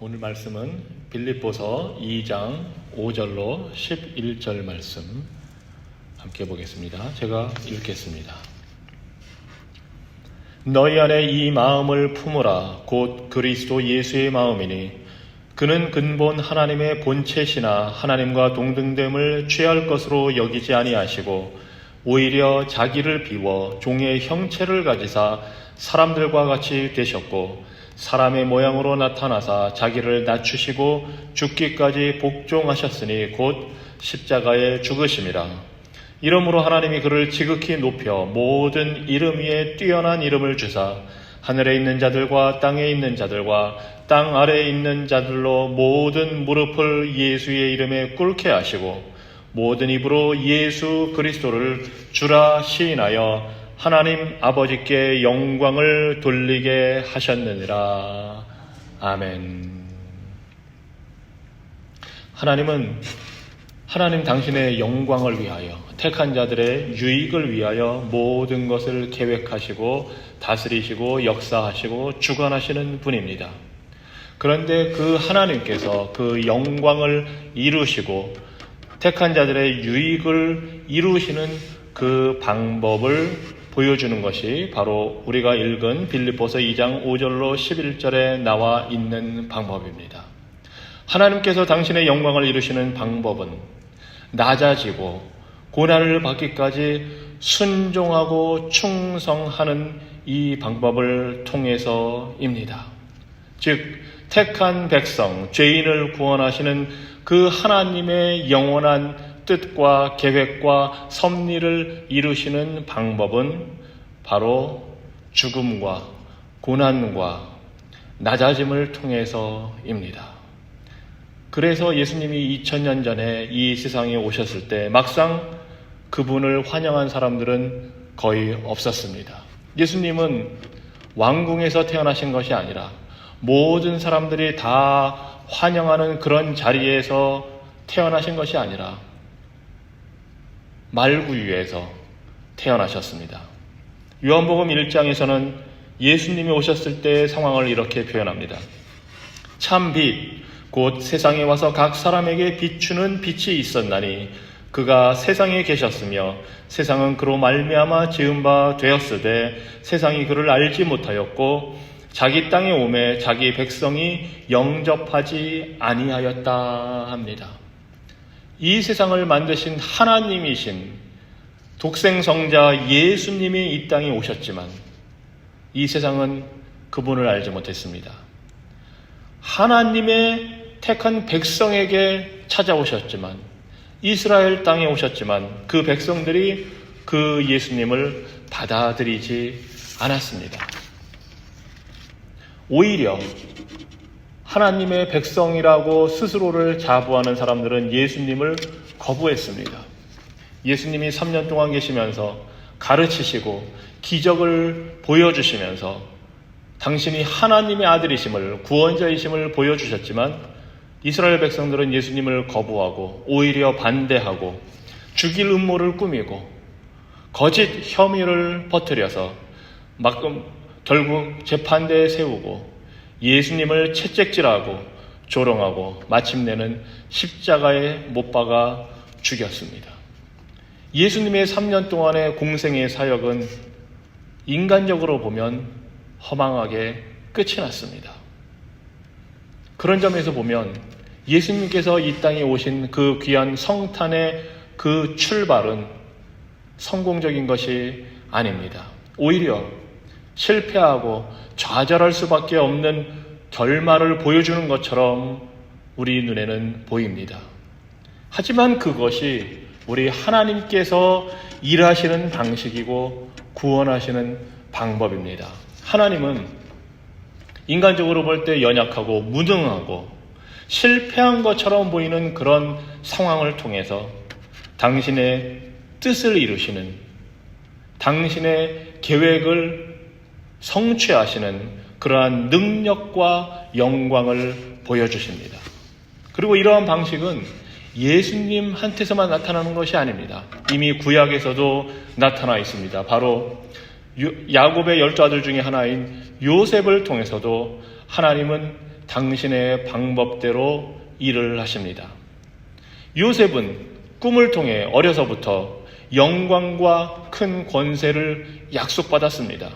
오늘 말씀은 빌립보서 2장 5절로 11절 말씀 함께 보겠습니다. 제가 읽겠습니다. 너희 안에 이 마음을 품으라 곧 그리스도 예수의 마음이니 그는 근본 하나님의 본체시나 하나님과 동등됨을 취할 것으로 여기지 아니하시고 오히려 자기를 비워 종의 형체를 가지사 사람들과 같이 되셨고 사람의 모양으로 나타나사 자기를 낮추시고 죽기까지 복종하셨으니 곧 십자가에 죽으심이라. 이러므로 하나님이 그를 지극히 높여 모든 이름 위에 뛰어난 이름을 주사 하늘에 있는 자들과 땅에 있는 자들과 땅 아래에 있는 자들로 모든 무릎을 예수의 이름에 꿇게 하시고 모든 입으로 예수 그리스도를 주라 시인하여 하나님 아버지께 영광을 돌리게 하셨느니라. 아멘. 하나님은 하나님 당신의 영광을 위하여 택한 자들의 유익을 위하여 모든 것을 계획하시고 다스리시고 역사하시고 주관하시는 분입니다. 그런데 그 하나님께서 그 영광을 이루시고 택한 자들의 유익을 이루시는 그 방법을 보여주는 것이 바로 우리가 읽은 빌립보서 2장 5절로 11절에 나와 있는 방법입니다. 하나님께서 당신의 영광을 이루시는 방법은 낮아지고 고난을 받기까지 순종하고 충성하는 이 방법을 통해서입니다. 즉, 택한 백성, 죄인을 구원하시는 그 하나님의 영원한 뜻과 계획과 섭리를 이루시는 방법은 바로 죽음과 고난과 낮아짐을 통해서입니다. 그래서 예수님이 2000년 전에 이 세상에 오셨을 때 막상 그분을 환영한 사람들은 거의 없었습니다. 예수님은 왕궁에서 태어나신 것이 아니라 모든 사람들이 다 환영하는 그런 자리에서 태어나신 것이 아니라 말구유에서 태어나셨습니다. 요한복음 1장에서는 예수님이 오셨을 때의 상황을 이렇게 표현합니다. 참 빛, 곧 세상에 와서 각 사람에게 비추는 빛이 있었나니 그가 세상에 계셨으며 세상은 그로 말미암아 지은 바 되었으되 세상이 그를 알지 못하였고 자기 땅에 오매 자기 백성이 영접하지 아니하였다 합니다. 이 세상을 만드신 하나님이신 독생성자 예수님이 이 땅에 오셨지만 이 세상은 그분을 알지 못했습니다. 하나님의 택한 백성에게 찾아오셨지만 이스라엘 땅에 오셨지만 그 백성들이 그 예수님을 받아들이지 않았습니다. 오히려 하나님의 백성이라고 스스로를 자부하는 사람들은 예수님을 거부했습니다. 예수님이 3년 동안 계시면서 가르치시고 기적을 보여주시면서 당신이 하나님의 아들이심을 구원자이심을 보여주셨지만 이스라엘 백성들은 예수님을 거부하고 오히려 반대하고 죽일 음모를 꾸미고 거짓 혐의를 퍼뜨려서 막 결국 재판대에 세우고 예수님을 채찍질하고 조롱하고 마침내는 십자가에 못 박아 죽였습니다. 예수님의 3년 동안의 공생의 사역은 인간적으로 보면 허망하게 끝이 났습니다. 그런 점에서 보면 예수님께서 이 땅에 오신 그 귀한 성탄의 그 출발은 성공적인 것이 아닙니다. 오히려 실패하고 좌절할 수밖에 없는 결말을 보여주는 것처럼 우리 눈에는 보입니다. 하지만 그것이 우리 하나님께서 일하시는 방식이고 구원하시는 방법입니다. 하나님은 인간적으로 볼 때 연약하고 무능하고 실패한 것처럼 보이는 그런 상황을 통해서 당신의 뜻을 이루시는 당신의 계획을 성취하시는 그러한 능력과 영광을 보여주십니다. 그리고 이러한 방식은 예수님한테서만 나타나는 것이 아닙니다. 이미 구약에서도 나타나 있습니다. 바로 야곱의 열두 아들 중에 하나인 요셉을 통해서도 하나님은 당신의 방법대로 일을 하십니다. 요셉은 꿈을 통해 어려서부터 영광과 큰 권세를 약속받았습니다.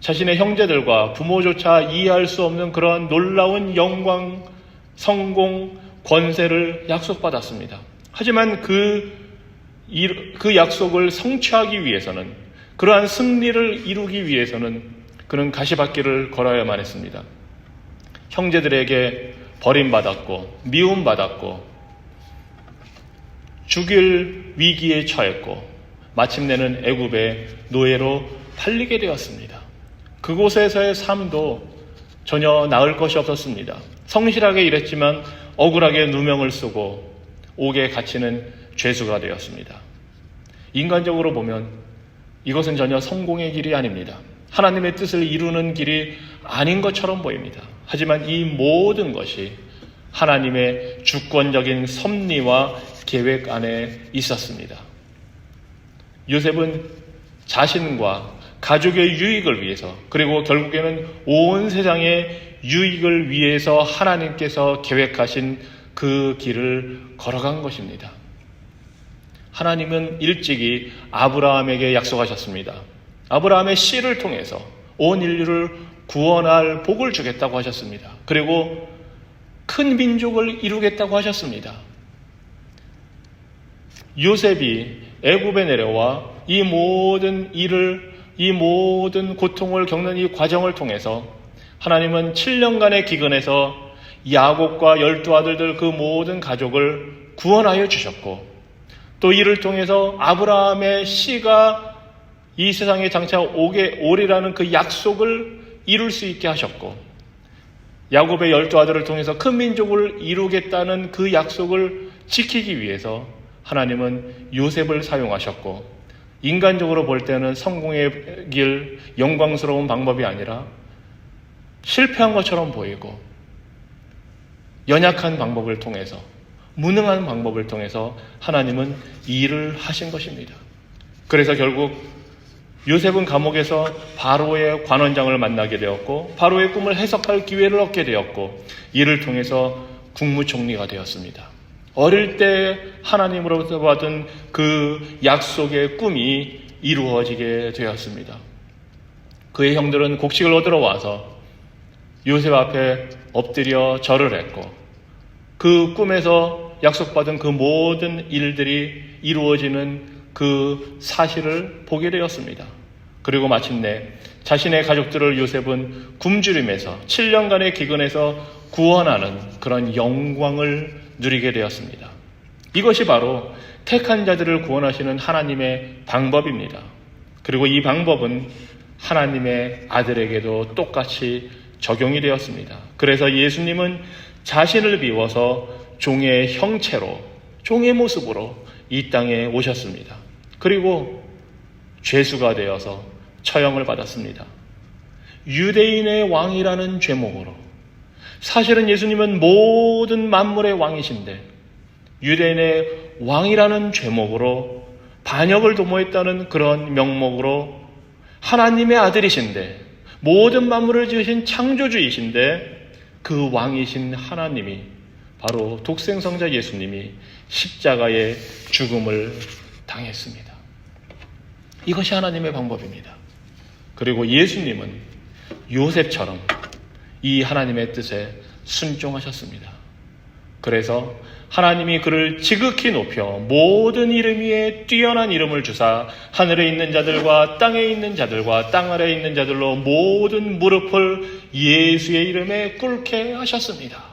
자신의 형제들과 부모조차 이해할 수 없는 그러한 놀라운 영광, 성공, 권세를 약속받았습니다. 하지만 그, 그 약속을 성취하기 위해서는 그러한 승리를 이루기 위해서는 그는 가시밭길을 걸어야만 했습니다. 형제들에게 버림받았고 미움받았고 죽일 위기에 처했고 마침내는 애굽의 노예로 팔리게 되었습니다. 그곳에서의 삶도 전혀 나을 것이 없었습니다. 성실하게 일했지만 억울하게 누명을 쓰고 옥에 갇히는 죄수가 되었습니다. 인간적으로 보면 이것은 전혀 성공의 길이 아닙니다. 하나님의 뜻을 이루는 길이 아닌 것처럼 보입니다. 하지만 이 모든 것이 하나님의 주권적인 섭리와 계획 안에 있었습니다. 요셉은 자신과 가족의 유익을 위해서 그리고 결국에는 온 세상의 유익을 위해서 하나님께서 계획하신 그 길을 걸어간 것입니다. 하나님은 일찍이 아브라함에게 약속하셨습니다. 아브라함의 씨를 통해서 온 인류를 구원할 복을 주겠다고 하셨습니다. 그리고 큰 민족을 이루겠다고 하셨습니다. 요셉이 애굽에 내려와 이 모든 일을 이 모든 고통을 겪는 이 과정을 통해서 하나님은 7년간의 기근에서 야곱과 열두 아들들 그 모든 가족을 구원하여 주셨고 또 이를 통해서 아브라함의 씨가 이 세상에 장차 오게 오리라는 그 약속을 이룰 수 있게 하셨고 야곱의 열두 아들을 통해서 큰 민족을 이루겠다는 그 약속을 지키기 위해서 하나님은 요셉을 사용하셨고 인간적으로 볼 때는 성공의 길, 영광스러운 방법이 아니라 실패한 것처럼 보이고 연약한 방법을 통해서 무능한 방법을 통해서 하나님은 일을 하신 것입니다. 그래서 결국 요셉은 감옥에서 바로의 관원장을 만나게 되었고 바로의 꿈을 해석할 기회를 얻게 되었고 이를 통해서 국무총리가 되었습니다. 어릴 때 하나님으로부터 받은 그 약속의 꿈이 이루어지게 되었습니다. 그의 형들은 곡식을 얻으러 와서 요셉 앞에 엎드려 절을 했고 그 꿈에서 약속받은 그 모든 일들이 이루어지는 그 사실을 보게 되었습니다. 그리고 마침내 자신의 가족들을 요셉은 굶주림에서 7년간의 기근에서 구원하는 그런 영광을 누리게 되었습니다. 이것이 바로 택한 자들을 구원하시는 하나님의 방법입니다. 그리고 이 방법은 하나님의 아들에게도 똑같이 적용이 되었습니다. 그래서 예수님은 자신을 비워서 종의 형체로, 종의 모습으로 이 땅에 오셨습니다. 그리고 죄수가 되어서 처형을 받았습니다. 유대인의 왕이라는 죄목으로 사실은 예수님은 모든 만물의 왕이신데 유대인의 왕이라는 죄목으로 반역을 도모했다는 그런 명목으로 하나님의 아들이신데 모든 만물을 지으신 창조주이신데 그 왕이신 하나님이 바로 독생성자 예수님이 십자가의 죽음을 당했습니다. 이것이 하나님의 방법입니다. 그리고 예수님은 요셉처럼 이 하나님의 뜻에 순종하셨습니다. 그래서 하나님이 그를 지극히 높여 모든 이름 위에 뛰어난 이름을 주사 하늘에 있는 자들과 땅에 있는 자들과 땅 아래에 있는 자들로 모든 무릎을 예수의 이름에 꿇게 하셨습니다.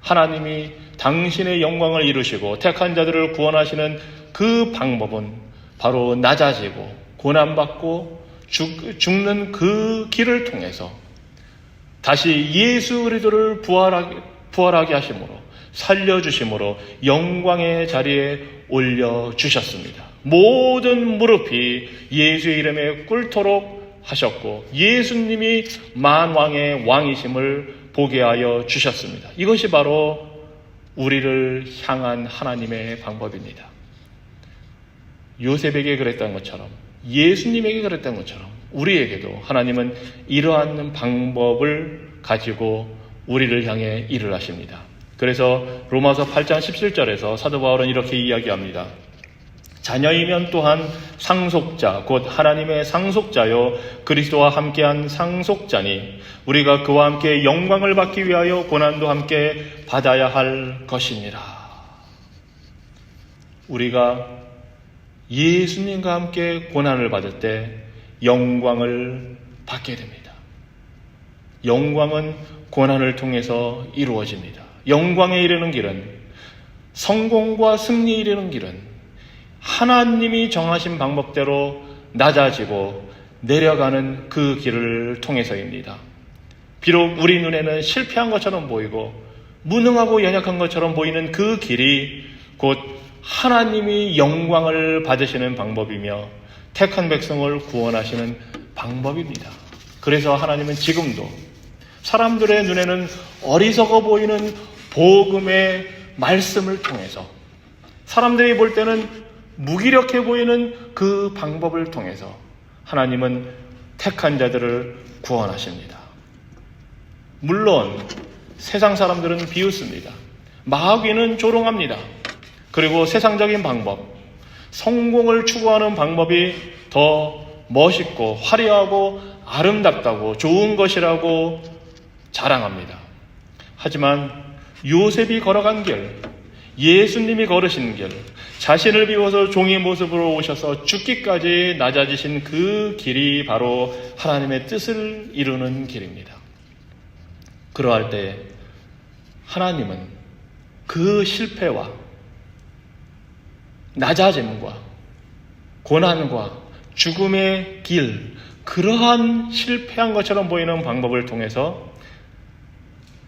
하나님이 당신의 영광을 이루시고 택한 자들을 구원하시는 그 방법은 바로 낮아지고 고난받고 죽, 죽는 그 길을 통해서 다시 예수 그리스도를 부활하게, 부활하게 하심으로 살려주심으로 영광의 자리에 올려주셨습니다. 모든 무릎이 예수의 이름에 꿇도록 하셨고 예수님이 만왕의 왕이심을 보게 하여 주셨습니다. 이것이 바로 우리를 향한 하나님의 방법입니다. 요셉에게 그랬던 것처럼 예수님에게 그랬던 것처럼 우리에게도 하나님은 이러한 방법을 가지고 우리를 향해 일을 하십니다. 그래서 로마서 8장 17절에서 사도 바울은 이렇게 이야기합니다. 자녀이면 또한 상속자, 곧 하나님의 상속자요, 그리스도와 함께한 상속자니, 우리가 그와 함께 영광을 받기 위하여 고난도 함께 받아야 할 것이니라. 우리가 예수님과 함께 고난을 받을 때 영광을 받게 됩니다. 영광은 고난을 통해서 이루어집니다. 영광에 이르는 길은 성공과 승리에 이르는 길은 하나님이 정하신 방법대로 낮아지고 내려가는 그 길을 통해서입니다. 비록 우리 눈에는 실패한 것처럼 보이고 무능하고 연약한 것처럼 보이는 그 길이 곧 하나님이 영광을 받으시는 방법이며 택한 백성을 구원하시는 방법입니다. 그래서 하나님은 지금도 사람들의 눈에는 어리석어 보이는 복음의 말씀을 통해서 사람들이 볼 때는 무기력해 보이는 그 방법을 통해서 하나님은 택한 자들을 구원하십니다. 물론 세상 사람들은 비웃습니다. 마귀는 조롱합니다. 그리고 세상적인 방법, 성공을 추구하는 방법이 더 멋있고 화려하고 아름답다고 좋은 것이라고 자랑합니다. 하지만 요셉이 걸어간 길, 예수님이 걸으신 길, 자신을 비워서 종의 모습으로 오셔서 죽기까지 낮아지신 그 길이 바로 하나님의 뜻을 이루는 길입니다. 그러할 때 하나님은 그 실패와 낮아짐과 고난과 죽음의 길, 그러한 실패한 것처럼 보이는 방법을 통해서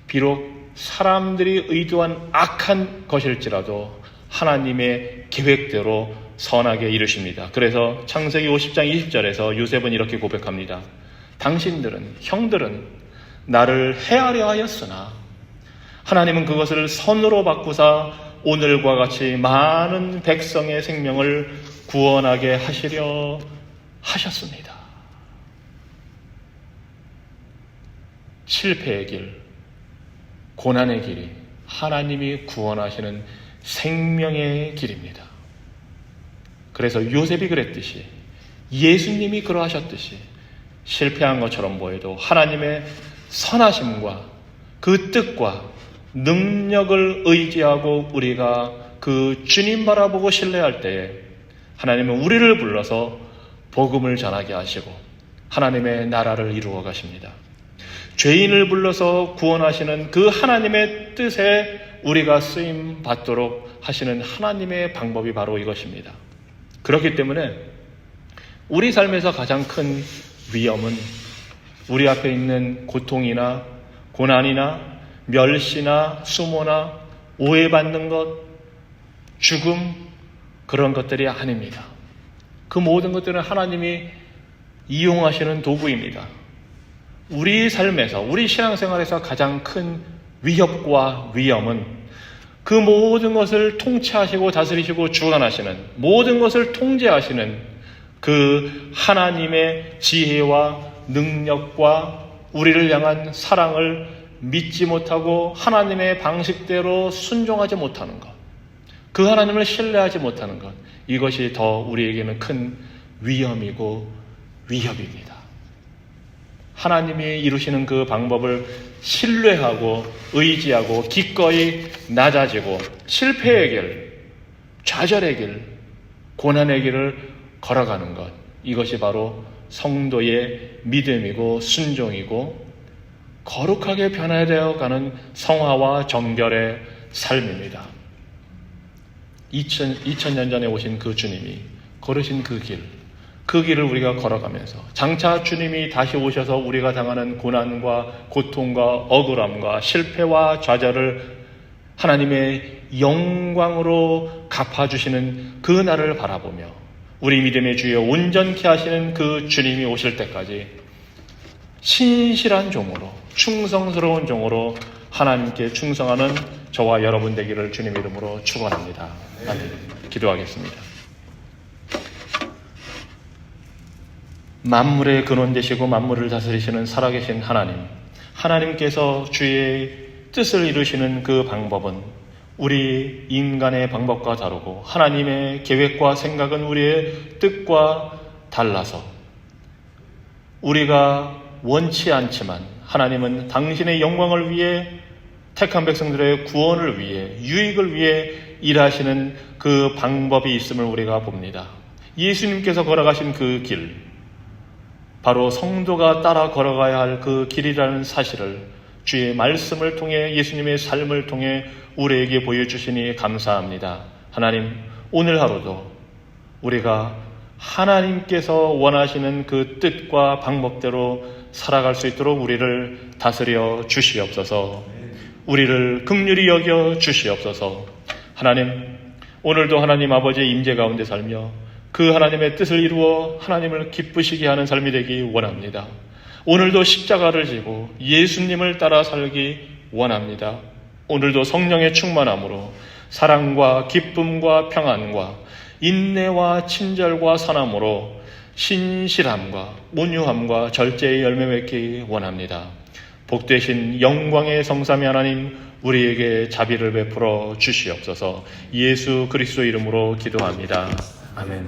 비록 사람들이 의도한 악한 것일지라도 하나님의 계획대로 선하게 이루십니다. 그래서 창세기 50장 20절에서 요셉은 이렇게 고백합니다. 당신들은, 형들은 나를 해하려 하였으나 하나님은 그것을 선으로 바꾸사 오늘과 같이 많은 백성의 생명을 구원하게 하시려 하셨습니다. 실패의 길, 고난의 길이 하나님이 구원하시는 생명의 길입니다. 그래서 요셉이 그랬듯이 예수님이 그러하셨듯이 실패한 것처럼 보여도 하나님의 선하심과 그 뜻과 능력을 의지하고 우리가 그 주님 바라보고 신뢰할 때에 하나님은 우리를 불러서 복음을 전하게 하시고 하나님의 나라를 이루어 가십니다. 죄인을 불러서 구원하시는 그 하나님의 뜻에 우리가 쓰임 받도록 하시는 하나님의 방법이 바로 이것입니다. 그렇기 때문에 우리 삶에서 가장 큰 위험은 우리 앞에 있는 고통이나 고난이나 멸시나 수모나 오해받는 것, 죽음, 그런 것들이 아닙니다. 그 모든 것들은 하나님이 이용하시는 도구입니다. 우리 삶에서, 우리 신앙생활에서 가장 큰 위협과 위험은 그 모든 것을 통치하시고 다스리시고 주관하시는 모든 것을 통제하시는 그 하나님의 지혜와 능력과 우리를 향한 사랑을 믿지 못하고 하나님의 방식대로 순종하지 못하는 것. 그 하나님을 신뢰하지 못하는 것. 이것이 더 우리에게는 큰 위험이고 위협입니다. 하나님이 이루시는 그 방법을 신뢰하고 의지하고 기꺼이 낮아지고 실패의 길, 좌절의 길, 고난의 길을 걸어가는 것. 이것이 바로 성도의 믿음이고 순종이고 거룩하게 변화되어 가는 성화와 정결의 삶입니다. 2000, 2000년 전에 오신 그 주님이 걸으신 그 길, 그 길을 우리가 걸어가면서 장차 주님이 다시 오셔서 우리가 당하는 고난과 고통과 억울함과 실패와 좌절을 하나님의 영광으로 갚아주시는 그 날을 바라보며 우리 믿음의 주여 온전케 하시는 그 주님이 오실 때까지 신실한 종으로 충성스러운 종으로 하나님께 충성하는 저와 여러분 되기를 주님 이름으로 축원합니다. 기도하겠습니다. 만물의 근원 되시고 만물을 다스리시는 살아계신 하나님. 하나님께서 주의 뜻을 이루시는 그 방법은 우리 인간의 방법과 다르고 하나님의 계획과 생각은 우리의 뜻과 달라서 우리가 원치 않지만 하나님은 당신의 영광을 위해 택한 백성들의 구원을 위해 유익을 위해 일하시는 그 방법이 있음을 우리가 봅니다. 예수님께서 걸어가신 그 길, 바로 성도가 따라 걸어가야 할 그 길이라는 사실을 주의 말씀을 통해 예수님의 삶을 통해 우리에게 보여주시니 감사합니다. 하나님, 오늘 하루도 우리가 하나님께서 원하시는 그 뜻과 방법대로 살아갈 수 있도록 우리를 다스려 주시옵소서. 우리를 극률히 여겨 주시옵소서. 하나님, 오늘도 하나님 아버지의 임재 가운데 살며 그 하나님의 뜻을 이루어 하나님을 기쁘시게 하는 삶이 되기 원합니다. 오늘도 십자가를 지고 예수님을 따라 살기 원합니다. 오늘도 성령의 충만함으로 사랑과 기쁨과 평안과 인내와 친절과 선함으로 신실함과 온유함과 절제의 열매 맺기 원합니다. 복되신 영광의 성삼위 하나님 우리에게 자비를 베풀어 주시옵소서 예수 그리스도 이름으로 기도합니다. 아멘.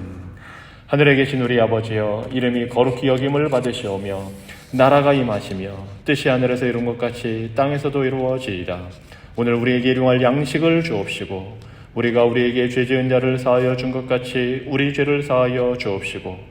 하늘에 계신 우리 아버지여 이름이 거룩히 여김을 받으시오며 나라가 임하시며 뜻이 하늘에서 이룬 것 같이 땅에서도 이루어지이다. 오늘 우리에게 일용할 양식을 주옵시고 우리가 우리에게 죄 지은 자를 사하여 준 것 같이 우리 죄를 사하여 주옵시고